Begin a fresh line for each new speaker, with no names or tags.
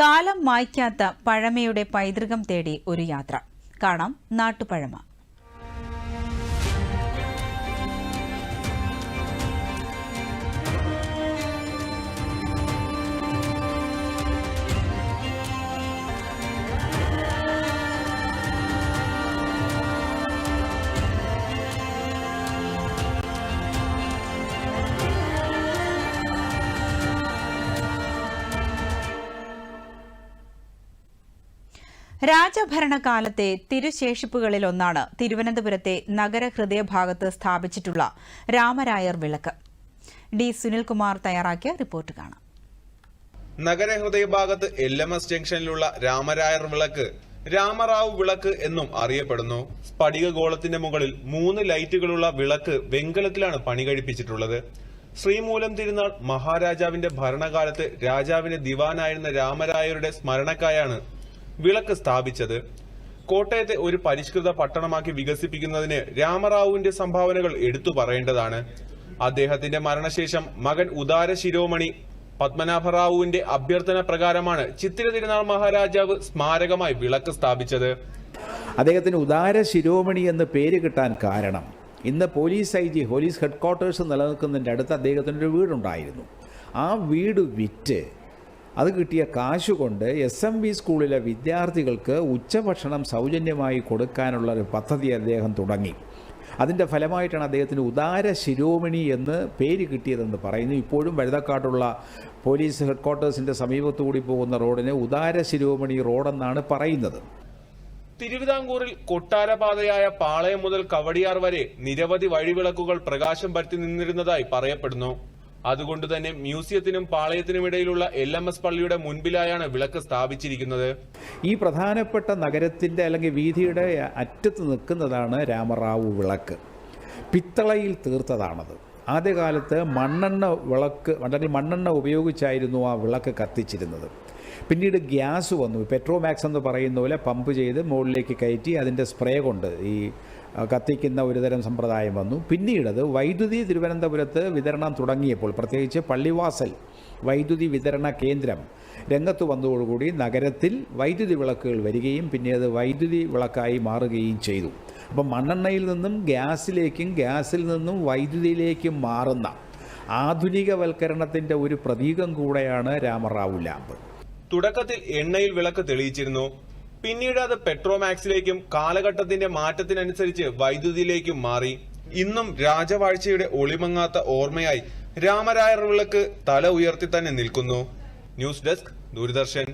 കാലം മായ്ക്കാത്ത പഴമയുടെ പൈതൃകം തേടി ഒരു യാത്ര. കാണാം നാട്ടുപഴമ. രാജഭരണകാലത്തെ തിരുശേഷിപ്പുകളിലൊന്നാണ് തിരുവനന്തപുരത്തെ നഗരഹൃദയഭാഗത്ത് സ്ഥാപിച്ചിട്ടുള്ള രാമരായർ വിളക്ക്. ഡി സുനിൽകുമാർ തയ്യാറാക്കിയ റിപ്പോർട്ട് കാണാം.
നഗരഹൃദയ ഭാഗത്ത് എൽ എം എസ് ജംഗ്ഷനിലുള്ള രാമരായർ വിളക്ക് രാമറാവു വിളക്ക് എന്നും അറിയപ്പെടുന്നു. സ്ഫടിക ഗോളത്തിന്റെ മുകളിൽ മൂന്ന് ലൈറ്റുകളുള്ള വിളക്ക് വെങ്കലത്തിലാണ് പണി കഴിപ്പിച്ചിട്ടുള്ളത്. ശ്രീമൂലം തിരുനാൾ മഹാരാജാവിന്റെ ഭരണകാലത്ത് രാജാവിന്റെ ദിവാനായിരുന്ന രാമരായരുടെ സ്മരണക്കായാണ് വിളക്ക് സ്ഥാപിച്ചത്. കോട്ടയത്തെ ഒരു പരിഷ്കൃത പട്ടണമാക്കി വികസിപ്പിക്കുന്നതിന് രാമറാവുവിന്റെ സംഭാവനകൾ എടുത്തു പറയേണ്ടതാണ്. അദ്ദേഹത്തിന്റെ മരണശേഷം മകൻ ഉദാര ശിരോമണി പത്മനാഭറാവുവിന്റെ അഭ്യർത്ഥന പ്രകാരമാണ് ചിത്തിര തിരുനാൾ മഹാരാജാവ് സ്മാരകമായി വിളക്ക് സ്ഥാപിച്ചത്.
അദ്ദേഹത്തിന് ഉദാര ശിരോമണി എന്ന് പേര് കിട്ടാൻ കാരണം ഇന്ന് police I G police headquarters നിലനിൽക്കുന്നതിന്റെ അടുത്ത് അദ്ദേഹത്തിനൊരു വീടുണ്ടായിരുന്നു. ആ വീട് വിറ്റ് അത് കിട്ടിയ കാശ് കൊണ്ട് എസ് എം വി സ്കൂളിലെ വിദ്യാർത്ഥികൾക്ക് ഉച്ചഭക്ഷണം സൗജന്യമായി കൊടുക്കാനുള്ള ഒരു പദ്ധതി അദ്ദേഹം തുടങ്ങി. അതിന്റെ ഫലമായിട്ടാണ് അദ്ദേഹത്തിന് ഉദാര ശിരോമണി എന്ന് പേര് കിട്ടിയതെന്ന് പറയുന്നു. ഇപ്പോഴും വഴുതക്കാട്ടുള്ള പോലീസ് ഹെഡ്ക്വാർട്ടേഴ്സിന്റെ സമീപത്തുകൂടി പോകുന്ന റോഡിന് ഉദാര ശിരോമണി റോഡെന്നാണ് പറയുന്നത്.
തിരുവിതാംകൂറിൽ കൊട്ടാരപാതയായ പാളയം മുതൽ കവടിയാർ വരെ നിരവധി വഴിവിളക്കുകൾ പ്രകാശം പരത്തി നിന്നിരുന്നതായി പറയപ്പെടുന്നു. അതുകൊണ്ട് തന്നെ മ്യൂസിയത്തിനും പാളയത്തിനും ഇടയിലുള്ള എൽ എം എസ് പള്ളിയുടെ മുൻപിലായാണ് വിളക്ക് സ്ഥാപിച്ചിരിക്കുന്നത്.
ഈ പ്രധാനപ്പെട്ട നഗരത്തിന്റെ അല്ലെങ്കിൽ വീതിയുടെ അറ്റത്ത് നിൽക്കുന്നതാണ് രാമറാവു വിളക്ക്. പിത്തളയിൽ തീർത്തതാണത്. ആദ്യകാലത്ത് മണ്ണെണ്ണ വിളക്ക് അല്ലെങ്കിൽ മണ്ണെണ്ണ ഉപയോഗിച്ചായിരുന്നു ആ വിളക്ക് കത്തിച്ചിരുന്നത്. പിന്നീട് ഗ്യാസ് വന്നു. പെട്രോമാക്സ് എന്ന് പറയുന്ന പോലെ പമ്പ് ചെയ്ത് മുകളിലേക്ക് കയറ്റി അതിന്റെ സ്പ്രേ കൊണ്ട് ഈ കത്തിക്കുന്ന ഒരുതരം സമ്പ്രദായം വന്നു. പിന്നീടത് വൈദ്യുതി തിരുവനന്തപുരത്ത് വിതരണം തുടങ്ങിയപ്പോൾ പ്രത്യേകിച്ച് പള്ളിവാസൽ വൈദ്യുതി വിതരണ കേന്ദ്രം രംഗത്ത് വന്നതോടുകൂടി നഗരത്തിൽ വൈദ്യുതി വിളക്കുകൾ വരികയും പിന്നീട് വൈദ്യുതി വിളക്കായി മാറുകയും ചെയ്തു. അപ്പം മണ്ണെണ്ണയിൽ നിന്നും ഗ്യാസിലേക്കും ഗ്യാസിൽ നിന്നും വൈദ്യുതിയിലേക്കും മാറുന്ന ആധുനികവൽക്കരണത്തിന്റെ ഒരു പ്രതീകം കൂടെയാണ് രാമറാവു ലാമ്പ്.
തുടക്കത്തിൽ എണ്ണയിൽ വിളക്ക് തെളിയിച്ചിരുന്നു. പിന്നീട് അത് പെട്രോമാക്സിലേക്കും കാലഘട്ടത്തിന്റെ മാറ്റത്തിനനുസരിച്ച് വൈദ്യുതിയിലേക്കും മാറി. ഇന്നും രാജവാഴ്ചയുടെ ഒളിമങ്ങാത്ത ഓർമ്മയായി രാമരായർ വിളക്ക് തല ഉയർത്തി തന്നെ നിൽക്കുന്നു. News desk Doordarshan.